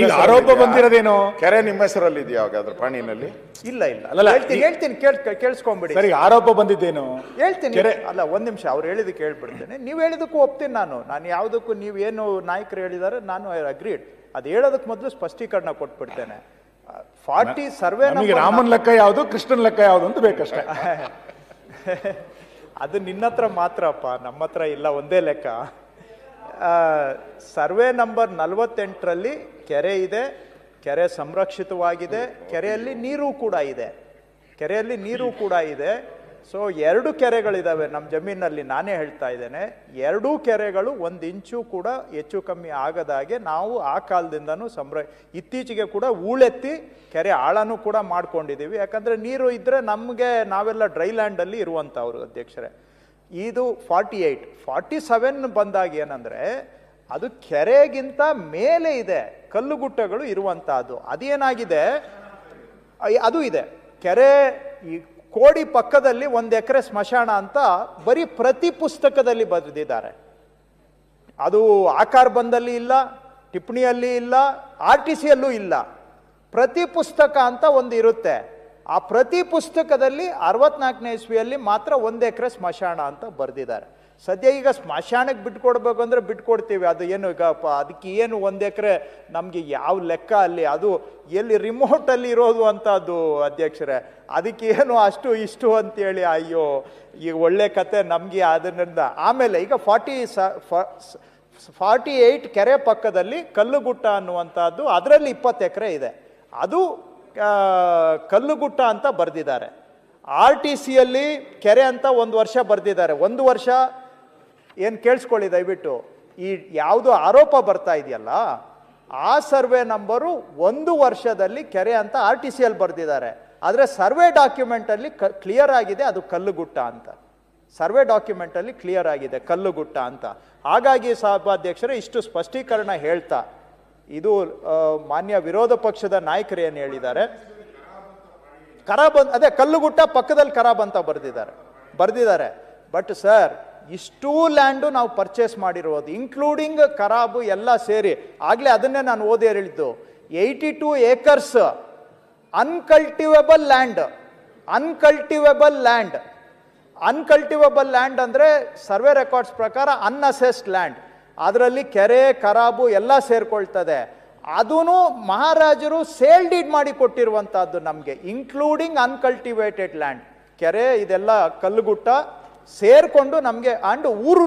ಈಗ ಆರೋಪ? ಬಂದಿರೋದೇನು? ಕೆರೆ ನಿಮ್ಮ ಹೆಸರಲ್ಲಿ ಇದೆಯಾ ಪ್ರಾಣಿನಲ್ಲಿ ಪಾಣಿನಲ್ಲಿ? ಇಲ್ಲ ಇಲ್ಲ. ಅಲ್ಲಲ್ಲ, ಹೇಳ್ತೀನಿ ಹೇಳ್ತೀನಿ ಕೇಳ್ ಕೇಳಿಸ್ಕೊಂಬಿಡಿ. ಸರಿ ಆರೋಪ ಬಂದಿದ್ದೇನು? ಹೇಳ್ತೀನಿ. ಅಲ್ಲ ಒಂದ್ ನಿಮಿಷ ಅವ್ರು ಹೇಳಿದಕ್ಕೆ ಕೇಳ್ಬಿಡ್ತೇನೆ. ನೀವು ಹೇಳಿದಕ್ಕೂ ಒಪ್ತೀನಿ ನಾನು. ನಾನು ಯಾವುದಕ್ಕೂ ನೀವು ಏನು ನಾಯಕರು ಹೇಳಿದಾರೆ ನಾನು ಅಗ್ರೀಡ್ ಅದು ಹೇಳೋದಕ್ಕೆ ಮೊದಲು ಸ್ಪಷ್ಟೀಕರಣ ಕೊಟ್ಬಿಡ್ತೇನೆ. ಫಾರ್ಟಿ ಸರ್ವೆ ನಮಗೆ ರಾಮನ್ ಲೆಕ್ಕ ಯಾವುದು ಕೃಷ್ಣನ್ ಲೆಕ್ಕ ಯಾವುದು ಅಂತ ಬೇಕಷ್ಟೇ. ಅದು ನಿನ್ನ ಹತ್ರ ಮಾತ್ರಪ್ಪ ನಮ್ಮ ಹತ್ರ ಇಲ್ಲ ಒಂದೇ ಲೆಕ್ಕ. ಸರ್ವೆ ನಂಬರ್ ನಲವತ್ತೆಂಟರಲ್ಲಿ ಕೆರೆ ಇದೆ, ಕೆರೆ ಸಂರಕ್ಷಿತವಾಗಿದೆ, ಕೆರೆಯಲ್ಲಿ ನೀರು ಕೂಡ ಇದೆ, ಕೆರೆಯಲ್ಲಿ ನೀರು ಕೂಡ ಇದೆ. ಸೊ ಎರಡು ಕೆರೆಗಳಿದ್ದಾವೆ ನಮ್ಮ ಜಮೀನಲ್ಲಿ ನಾನೇ ಹೇಳ್ತಾ ಇದ್ದೇನೆ. ಎರಡೂ ಕೆರೆಗಳು ಒಂದು ಇಂಚು ಕೂಡ ಹೆಚ್ಚು ಕಮ್ಮಿ ಆಗದಾಗೆ ನಾವು ಆ ಕಾಲದಿಂದನೂ ಸಂರ, ಇತ್ತೀಚೆಗೆ ಕೂಡ ಹೂಳೆತ್ತಿ ಕೆರೆ ಆಳನೂ ಕೂಡ ಮಾಡ್ಕೊಂಡಿದ್ದೀವಿ. ಯಾಕಂದರೆ ನೀರು ಇದ್ದರೆ ನಮಗೆ ನಾವೆಲ್ಲ ಡ್ರೈ ಲ್ಯಾಂಡಲ್ಲಿ ಇರುವಂಥವ್ರು ಅಧ್ಯಕ್ಷರೇ. ಇದು ಫಾರ್ಟಿ ಏಯ್ಟ್ ಫಾರ್ಟಿ ಸೆವೆನ್ ಬಂದಾಗ ಏನಂದ್ರೆ, ಅದು ಕೆರೆಗಿಂತ ಮೇಲೆ ಇದೆ ಕಲ್ಲುಗುಟ್ಟಗಳು ಇರುವಂತಹದ್ದು. ಅದೇನಾಗಿದೆ? ಅದು ಇದೆ. ಕೆರೆ ಈ ಕೋಡಿ ಪಕ್ಕದಲ್ಲಿ ಒಂದು ಎಕರೆ ಸ್ಮಶಾನ ಅಂತ ಬರೀ ಪ್ರತಿ ಪುಸ್ತಕದಲ್ಲಿ ಬರೆದಿದ್ದಾರೆ. ಅದು ಆಕಾರ ಬಂದಲ್ಲಿ ಇಲ್ಲ, ಟಿಪ್ಪಣಿಯಲ್ಲಿ ಇಲ್ಲ, ಆರ್ ಟಿ ಸಿಯಲ್ಲೂ ಇಲ್ಲ. ಪ್ರತಿ ಪುಸ್ತಕ ಅಂತ ಒಂದು ಇರುತ್ತೆ ಆ ಪ್ರತಿ ಪುಸ್ತಕದಲ್ಲಿ ಅರವತ್ನಾಲ್ಕನೇ ಇಸ್ವಿಯಲ್ಲಿ ಮಾತ್ರ ಒಂದು ಎಕರೆ ಸ್ಮಶಾನ ಅಂತ ಬರೆದಿದ್ದಾರೆ. ಸದ್ಯ ಈಗ ಸ್ಮಶಾನಕ್ಕೆ ಬಿಟ್ಕೊಡ್ಬೇಕು ಅಂದರೆ ಬಿಟ್ಕೊಡ್ತೀವಿ. ಅದು ಏನು ಈಗ ಪ- ಅದಕ್ಕೆ ಏನು ಒಂದು ಎಕರೆ ನಮಗೆ ಯಾವ ಲೆಕ್ಕ ಅಲ್ಲಿ, ಅದು ಎಲ್ಲಿ ರಿಮೋಟಲ್ಲಿ ಇರೋದು ಅಂತ ಅದು ಅಧ್ಯಕ್ಷರೇ. ಅದಕ್ಕೆ ಏನು ಅಷ್ಟು ಇಷ್ಟು ಅಂತೇಳಿ ಅಯ್ಯೋ ಈಗ ಒಳ್ಳೆ ಕತೆ ನಮಗೆ ಅದರಿಂದ. ಆಮೇಲೆ ಈಗ ಫಾರ್ಟಿ ಸ ಫಾರ್ಟಿ ಏಯ್ಟ್ ಕೆರೆ ಪಕ್ಕದಲ್ಲಿ ಕಲ್ಲುಗುಟ್ಟ ಅನ್ನುವಂಥದ್ದು, ಅದರಲ್ಲಿ ಇಪ್ಪತ್ತು ಎಕರೆ ಇದೆ. ಅದು ಕಲ್ಲುಗುಟ್ಟ ಅಂತ ಬರೆದಿದ್ದಾರೆ. ಆರ್ ಟಿ ಸಿಯಲ್ಲಿ ಕೆರೆ ಅಂತ ಒಂದು ವರ್ಷ ಬರೆದಿದ್ದಾರೆ. ಒಂದು ವರ್ಷ ಏನು ಕೇಳಿಸ್ಕೊಳ್ಳಿ ದಯವಿಟ್ಟು. ಈ ಯಾವುದು ಆರೋಪ ಬರ್ತಾ ಇದೆಯಲ್ಲ, ಆ ಸರ್ವೆ ನಂಬರು ಒಂದು ವರ್ಷದಲ್ಲಿ ಕೆರೆ ಅಂತ ಆರ್ ಟಿ ಸಿಯಲ್ಲಿ ಬರೆದಿದ್ದಾರೆ. ಆದರೆ ಸರ್ವೆ ಡಾಕ್ಯುಮೆಂಟಲ್ಲಿ ಕ, ಕ್ಲಿಯರ್ ಆಗಿದೆ ಅದು ಕಲ್ಲುಗುಟ್ಟ ಅಂತ. ಸರ್ವೆ ಡಾಕ್ಯುಮೆಂಟಲ್ಲಿ ಕ್ಲಿಯರ್ ಆಗಿದೆ ಕಲ್ಲುಗುಟ್ಟ ಅಂತ. ಹಾಗಾಗಿ ಸಭಾಧ್ಯಕ್ಷರೇ ಇಷ್ಟು ಸ್ಪಷ್ಟೀಕರಣ ಹೇಳ್ತಾ ಇದು ಮಾನ್ಯ ವಿರೋಧ ಪಕ್ಷದ ನಾಯಕರು ಏನು ಹೇಳಿದ್ದಾರೆ? ಅಂತ ಅದೇ ಕಲ್ಲುಗುಟ್ಟ ಪಕ್ಕದಲ್ಲಿ ಖರಾಬ್ ಅಂತ ಬರೆದಿದ್ದಾರೆ ಬರೆದಿದ್ದಾರೆ. ಬಟ್ ಸರ್ ಇಷ್ಟೂ ಲ್ಯಾಂಡು ನಾವು ಪರ್ಚೇಸ್ ಮಾಡಿರೋದು ಇನ್ಕ್ಲೂಡಿಂಗ್ ಖರಾಬು ಎಲ್ಲ ಸೇರಿ. ಆಗಲೇ ಅದನ್ನೇ ನಾನು ಓದಿ ಹೇಳಿದ್ದು. Eighty two acres uncultivable land uncultivable land uncultivable land ಅಂದರೆ ಸರ್ವೆ ರೆಕಾರ್ಡ್ಸ್ ಪ್ರಕಾರ ಅನ್ಅಸೆಸ್ಡ್ ಲ್ಯಾಂಡ್ ಅದರಲ್ಲಿ ಕೆರೆ, ಕರಾಬು ಎಲ್ಲ ಸೇರ್ಕೊಳ್ತದೆ. ಅದೂ ಮಹಾರಾಜರು ಸೇಲ್ ಡೀಡ್ ಮಾಡಿ ಕೊಟ್ಟಿರುವಂಥದ್ದು ನಮಗೆ ಇನ್ಕ್ಲೂಡಿಂಗ್ ಅನ್ಕಲ್ಟಿವೇಟೆಡ್ ಲ್ಯಾಂಡ್ ಕೆರೆ, ಇದೆಲ್ಲ ಕಲ್ಲುಗುಟ್ಟ ಸೇರಿಕೊಂಡು ನಮಗೆ ಅಂಡ್ ಊರು